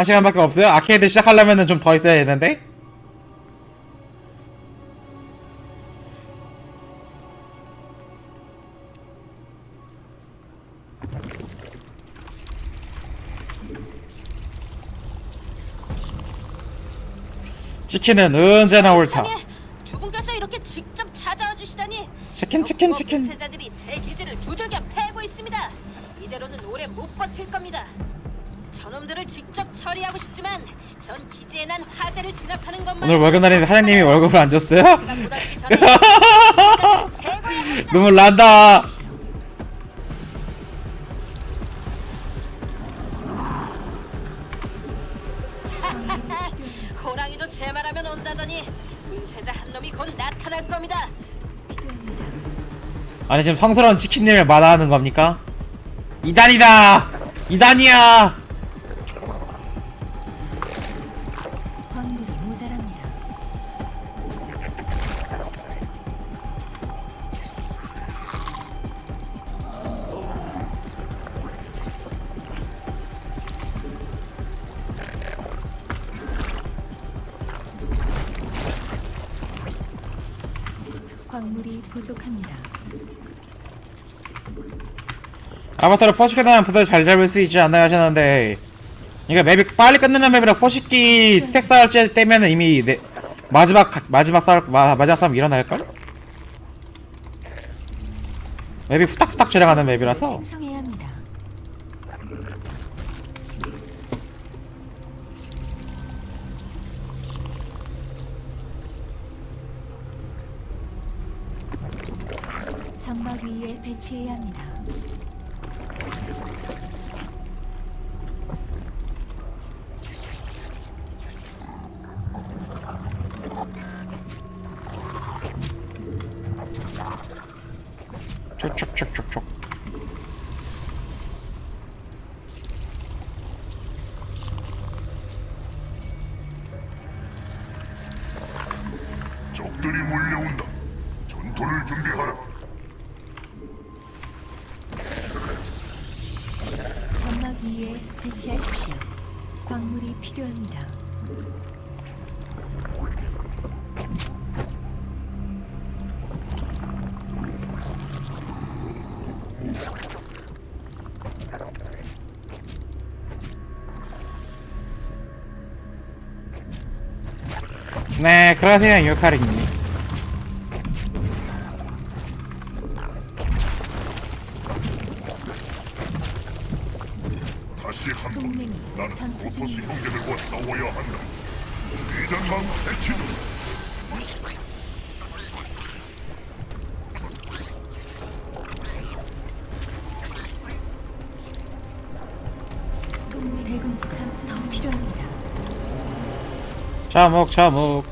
한 시간밖에 없어요? 아케이드 시작하려면 좀 더 있어야 되는데? 치킨은 언제나 옳다. 세상에, 두 분께서 이렇게 직접 찾아와 주시다니. 치킨, 치킨, 치킨. 세자들이 제 기지를 두들겨 패고 있습니다. 이대로는 오래 못 버틸 겁니다. 저놈들을 직접 처리하고 싶지만 전 기지에 난 화재를 진압하는 것만 오늘 월급 날인데 사장님이 월급을 안 줬어요? 제가 전에 제거해야. 눈물 난다. 호랑이도 제 말하면 온다더니 분쇄자 한 놈이 곧 나타날 겁니다. 아니 지금 성스러운 치킨님을 말하는 겁니까? 이단이다. 이단이야. 아바타를 포식해다는 부대 잘 잡을 수 있지 않나요 하셨는데 이거 맵이 빨리 끝내는 맵이라 포식기 스택 쌓을 때면 이미 내, 마지막 마지막 싸울 마, 마지막 싸움 일어날걸? 맵이 후딱후딱 지나가는 맵이라서 위에 배치해야 합니다. 촉촉촉촉촉 적들이 몰려온다. 전투를 준비하라. 점막 위에 배치하십시오. 광물이 필요합니다. 네 그러세요 유카리님 다시 한번 동맹이 나는 중입니다. 형제들과 싸워야 한다. 대군 중 필요합니다. 자목 자목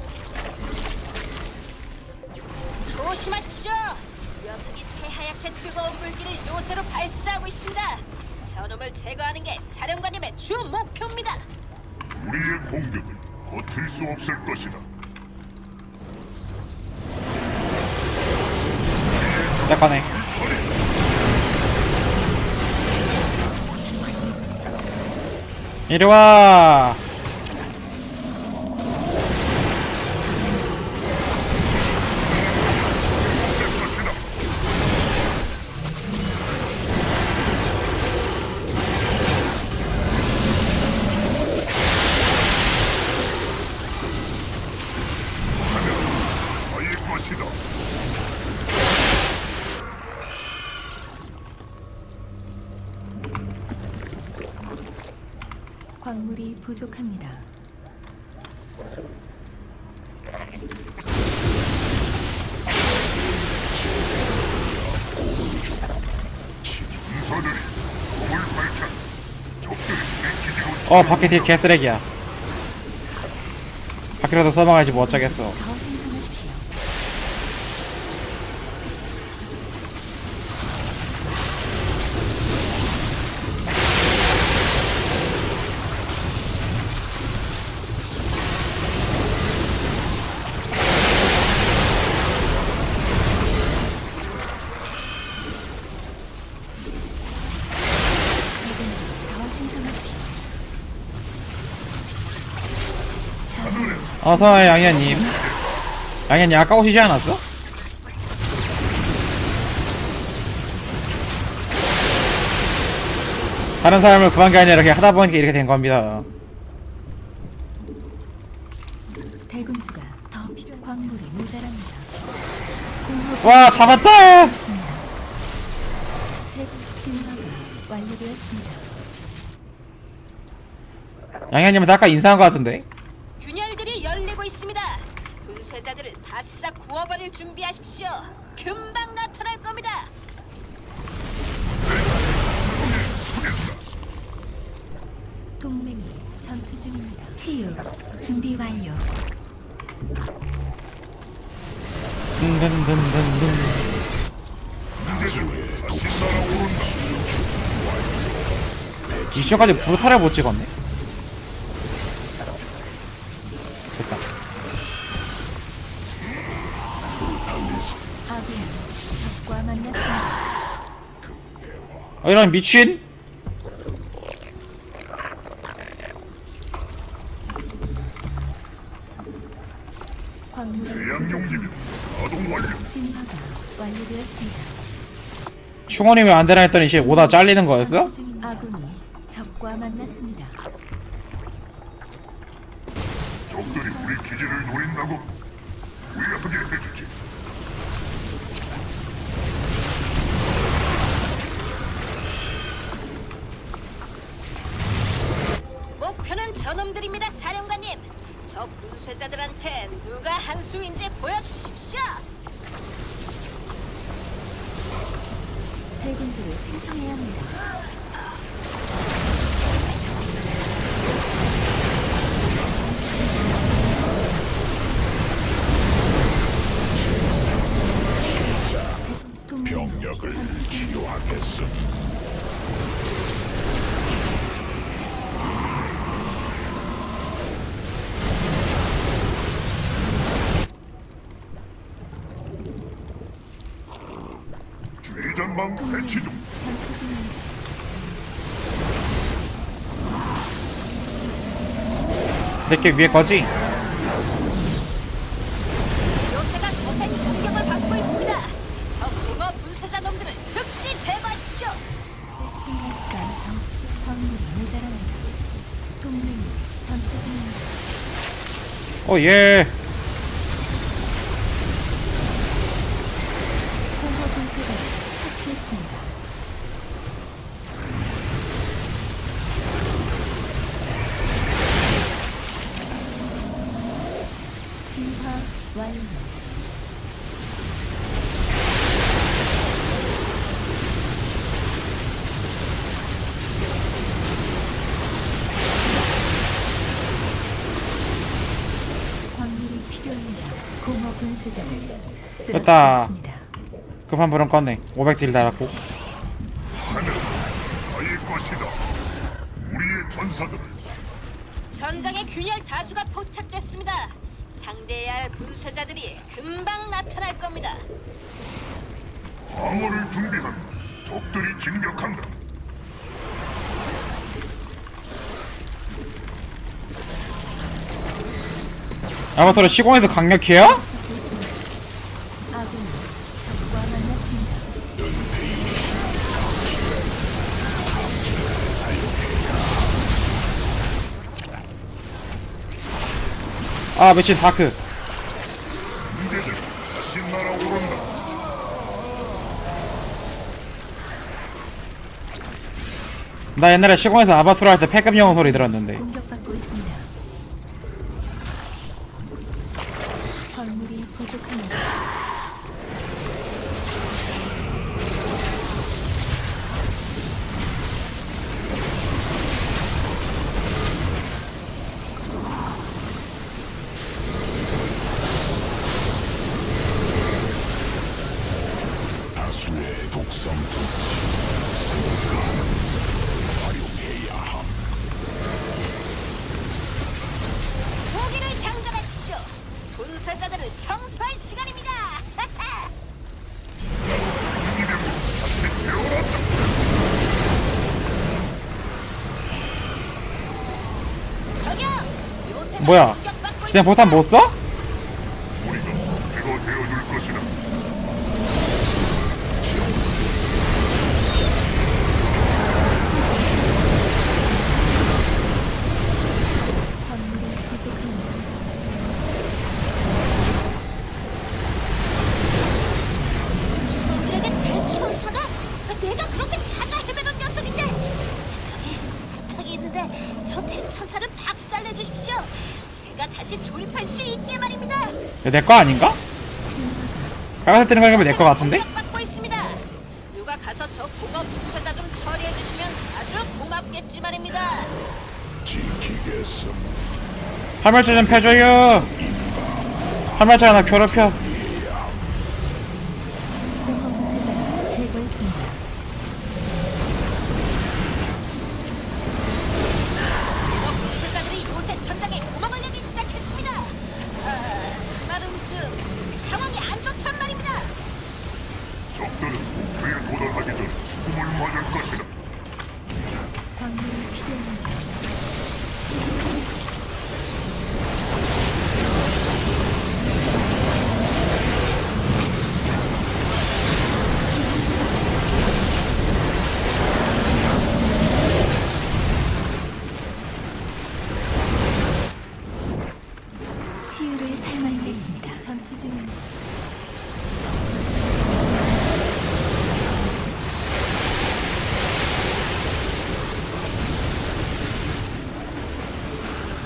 저놈을 제거하는 게 사령관님의 주 목표입니다. 우리의 공격은 버틸 수 없을 것이다. 약간의 이리 와 부족합니다. 어 밖에 딜 개쓰레기야 밖이라도 써먹어야지 뭐 어쩌겠어 어서와요 양현님 양현님 아까 오시지 않았어? 다른 사람을 구한 게 아니라 이렇게 하다 보니까 이렇게 된 겁니다 대군주가 더 필요한 광물이 모자랍니다. 공허 와 잡았다 진화가 완료되었습니다. 양현님한테 아까 인사한 것 같은데 균열들이 열리고 있습니다. 분쇄자들을 바싹 구워버릴 준비하십시오. 금방 나타날 겁니다. 동맹이 전투 중입니다. 치유 준비 완료. 든든든든든. 미션까지 브루탈을 못 찍었네 이런 미친 광물이 대양용기면 가동 완료. 진화가 완료되었습니다. 충원이 왜 안 되나 했더니 이제 오다 잘리는 거였어? 아군이 적과 만났습니다. 적들이 우리 기지를 노린다고 위하게 해주지. 저놈들입니다, 사령관님. 저 분쇄자들한테 누가 한 수인지 보여주십시오. 대군주를 생성해야 합니다. 전방 배치 중. 내게 위에 거지? 요새가 거센 공격을 받고 있습니다. 저 붕어 분쇄자 놈들을 즉시 제거하십시오. 베스 됐다. 급한 불은 껐네 500딜 달았고 하늘 나의 것이다. 우리의 전사들을 전장에 균열 다수가 포착됐습니다. 상대해야 할 분쇄자들이 금방 나타날 겁니다. 방어를 준비한다. 적들이 진격한다. 아바타르 시공에도 강력해요? 아 미친 다크. 나 옛날에 시공에서 아바투르 할 때 패급 영웅 소리 들었는데 뭐야? 그냥 보탄 못 써? 내 거 아닌가? 빨간색 뜨는 거 보면 내거 같은데? 받고 있습니다 누가 가서 저 공업 부처자 좀 처리해 주시면 아주 고맙겠지 말입니다 지키겠어. 화물차 좀 펴줘요 화물차 하나 괴롭혀 공허 분쇄자를 제거했습니다.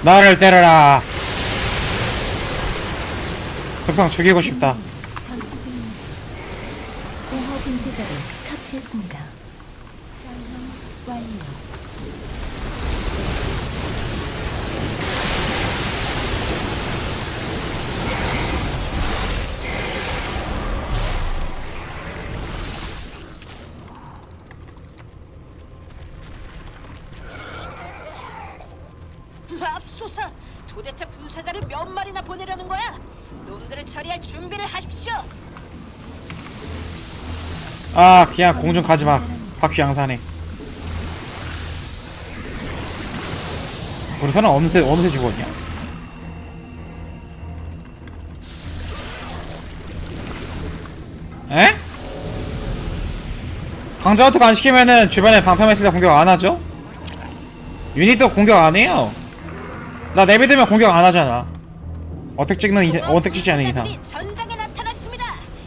나를 때려라 급성 죽이고 싶다 전투 중입니다. 공허 분쇄자를 처치했습니다. 완료. 맙소사 도대체 분쇄자를 몇 마리나 보내려는 거야? 놈들을 처리할 준비를 하십시오. 아 그냥 공중 가지마. 바퀴 양산해. 우리 사람 어느새 어느새 죽었냐? 에? 강자 어택 안 시키면은 주변에 때 공격 안 하죠? 유닛도 공격 안 해요. 나 내비두면 공격 안 하잖아 어택 찍는 이상, 어택 찍지 않은 이상. 전장에 나타났습니다.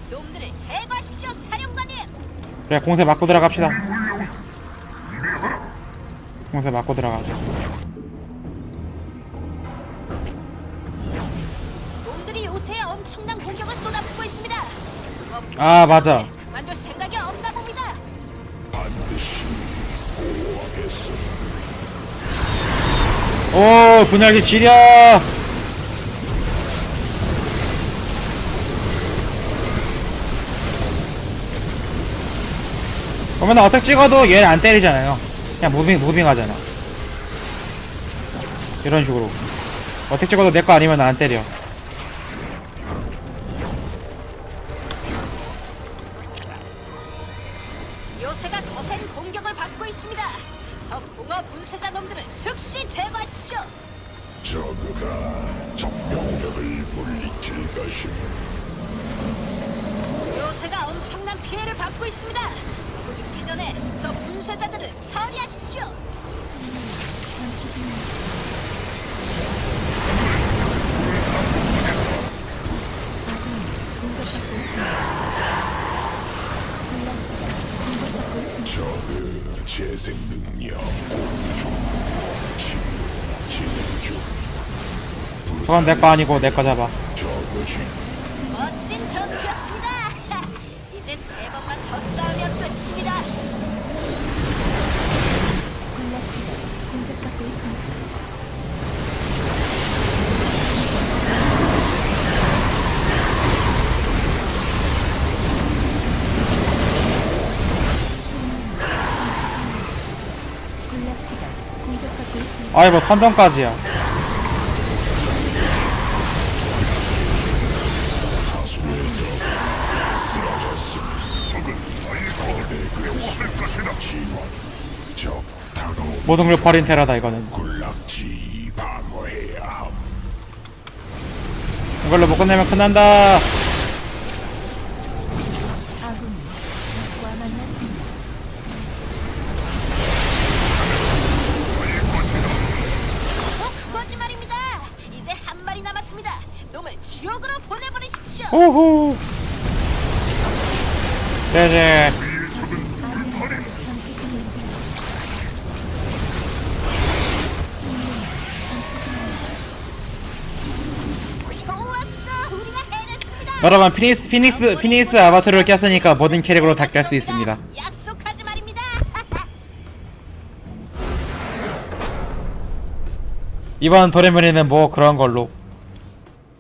놈들을 제거하십시오 사령관님. 그래 공세 맞고 들어갑시다. 공세 맞고 들어가자 놈들이 요새 엄청난 공격을 쏟아붓고 있습니다. 아 맞아. 그만둘 생각이 없나 봅니다. 오 분열기 지려 그러면 어택 찍어도 얘를 안 때리잖아요. 그냥 무빙 무빙 하잖아. 이런 식으로. 어택 찍어도 내 거 아니면 안 때려. 요새가 거센 공격을 받고 있습니다. 저 공허 분쇄자 놈들을 즉시 제거하십시오. 저그가 적병력을 물리칠 것이다. 요새가 엄청난 피해를 받고 있습니다 전에 저 분쇄자들을 처리하십시오. 저그 재생 능력 공중 치유 진행 중. 저건 내 거 아니고 내 거 잡아 멋진 전투였습니다 이제 세 번만 더 싸우면 끝입니다 군락지가 공격받고 있습니다. 아이 뭐 선동까지야 모든 걸 버린 테라다 이거는 군락지 방어해야 함. 이걸로 못 끝내면 끝난다 아군이 적과 만났습니다. 어, 그거지 말입니다. 이제 한 마리 남았습니다. 놈을 지옥으로 보내버리십시오. 오호 제제 여러분 피니스 피닉스 피니스 아바트를 꼈으니까 모든 캐릭으로 다 깰 수 있습니다 약속하지 말입니다. 이번 도레미는 뭐 그런 걸로